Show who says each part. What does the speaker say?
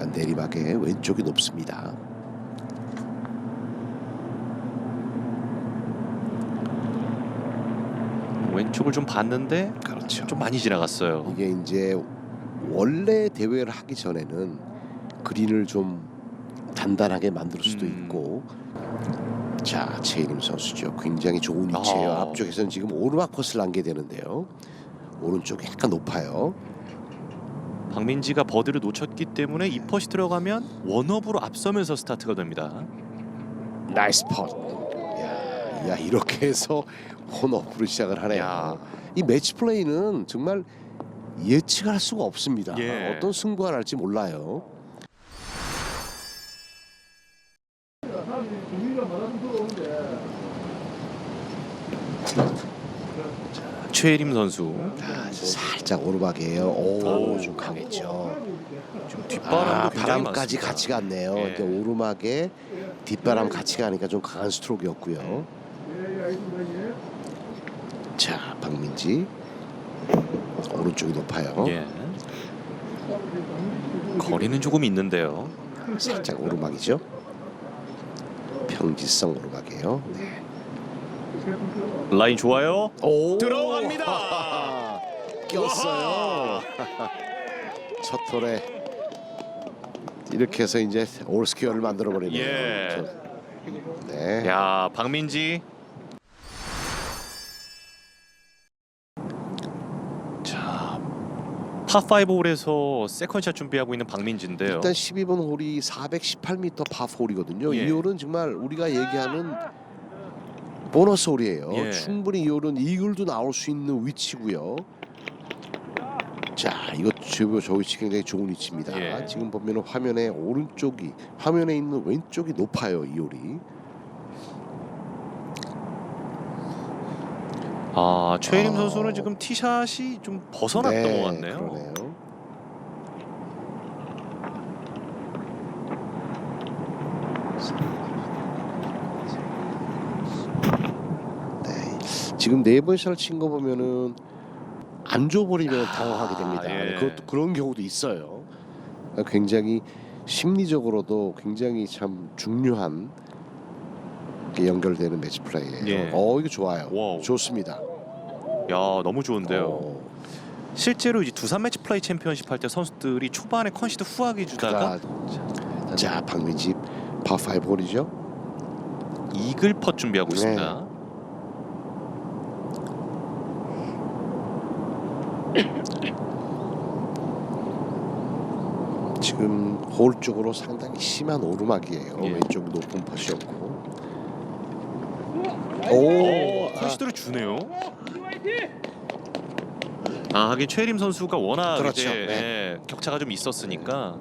Speaker 1: 약간 내리막에 왼쪽이 높습니다.
Speaker 2: 왼쪽을 좀 봤는데
Speaker 1: 그렇죠.
Speaker 2: 좀 많이 지나갔어요.
Speaker 1: 이게 이제 원래 대회를 하기 전에는 그린을 좀 단단하게 만들 수도
Speaker 2: 음.
Speaker 1: 있고 자 최인임 선수죠 굉장히 좋은 위치예요
Speaker 2: 아.
Speaker 1: 앞쪽에서는 지금 오르막 코스를 안게 되는데요 오른쪽이 약간 높아요
Speaker 2: 박민지가 버드를 놓쳤기 때문에 이 퍼시 들어가면 원업으로 앞서면서 스타트가 됩니다.
Speaker 1: 나이스 펀 야, 야 이렇게 해서 혼업으로 시작을 하네요
Speaker 2: 야.
Speaker 1: 이 매치 플레이는 정말 예측할 수가 없습니다
Speaker 2: 예.
Speaker 1: 어떤 승부가 날지 몰라요
Speaker 2: 최혜림 선수
Speaker 1: 아, 살짝 오르막이에요. 오, 좀 강했죠.
Speaker 2: 좀 뒷바람도
Speaker 1: 아,
Speaker 2: 굉장히
Speaker 1: 바람까지
Speaker 2: 많습니다.
Speaker 1: 같이 갔네요.
Speaker 2: 예.
Speaker 1: 이제 오르막에 뒷바람 같이 가니까 좀 강한 스트로크였고요. 자, 박민지 오른쪽이 높아요.
Speaker 2: 예. 거리는 조금 있는데요.
Speaker 1: 살짝 오르막이죠. 평지성 오르막이에요. 네.
Speaker 2: 라인 좋아요.
Speaker 1: 오,
Speaker 2: 들어갑니다.
Speaker 1: 꼈어요. 첫 톨에 이렇게 해서 이제 올스퀘어를 만들어 버리네요.
Speaker 2: 예.
Speaker 1: 네.
Speaker 2: 야 박민지. 자, 파5 홀에서 세컨샷 준비하고 있는 박민지인데요.
Speaker 1: 일단 12번 홀이 418m 파4홀이거든요.
Speaker 2: 예.
Speaker 1: 이 홀은 정말 우리가 얘기하는 보너스 홀이에요.
Speaker 2: 예.
Speaker 1: 충분히 이 홀은 이글도 나올 수 있는 위치고요. 자, 이거 저, 저 위치 굉장히 좋은 위치입니다.
Speaker 2: 예.
Speaker 1: 지금 보면 화면에 오른쪽이 화면에 있는 왼쪽이 높아요. 이 홀이.
Speaker 2: 아 최혜림
Speaker 1: 아.
Speaker 2: 선수는 지금 티샷이 좀 벗어났던
Speaker 1: 네,
Speaker 2: 것 같네요.
Speaker 1: 그러네요. 네, 지금 네 번 샷을 친 거 보면은 안 줘버리면 당황하게 됩니다.
Speaker 2: 예.
Speaker 1: 그것도 그런 경우도 있어요. 그러니까 굉장히 심리적으로도 굉장히 참 중요한 게 연결되는 매치 플레이예요.
Speaker 2: 예.
Speaker 1: 어 이거 좋아요.
Speaker 2: 와우.
Speaker 1: 좋습니다.
Speaker 2: 야 너무 좋은데요.
Speaker 1: 어,
Speaker 2: 실제로 이제 두산 매치 플레이 챔피언십 할 때 선수들이 초반에 컨시드 후하게 주다가
Speaker 1: 그러니까 자 박민지 파5 홀이죠.
Speaker 2: 이글 펫 준비하고
Speaker 1: 네.
Speaker 2: 있습니다.
Speaker 1: 지금 홀 쪽으로 상당히 심한 오르막이에요.
Speaker 2: 예.
Speaker 1: 왼쪽 높은 퍼시였고.
Speaker 2: 오,
Speaker 1: 오, 아,
Speaker 2: 주네요. 아 하긴 최림 선수가 워낙
Speaker 1: 그렇죠.
Speaker 2: 이제
Speaker 1: 네.
Speaker 2: 예, 격차가 좀 있었으니까